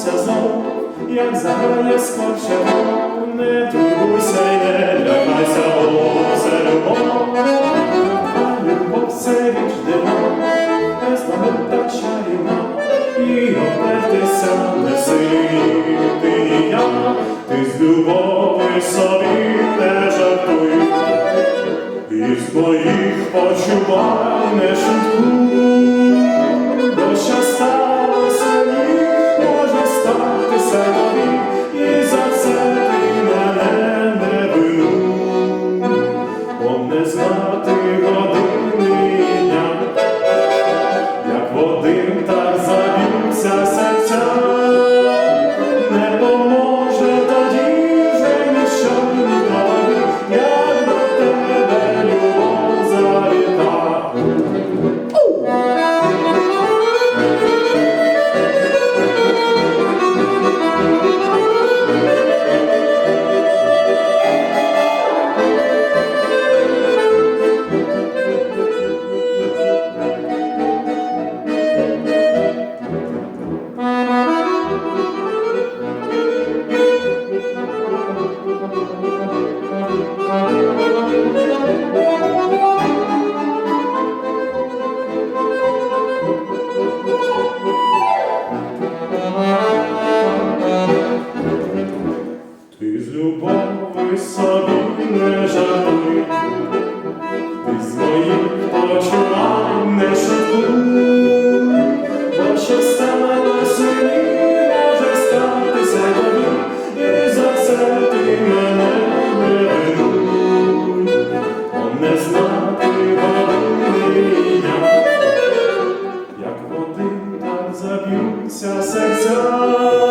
заб'ються знов, як заграє скорше не турбуйся й не лякайся, бо це любов. А любов це річ дива, бездоганна та чарівна, і опертися не сильні ти і я, ти з любові собі не жартуй. І з моїх почувань не шуткуй, бо що не знати Любові собі не жартуй, ти з моїх почувань не шуткуй, бо що сталося мені, може статися тобі, і за це ти мене не винуй, бо не знати години як в один так заб'ються серця.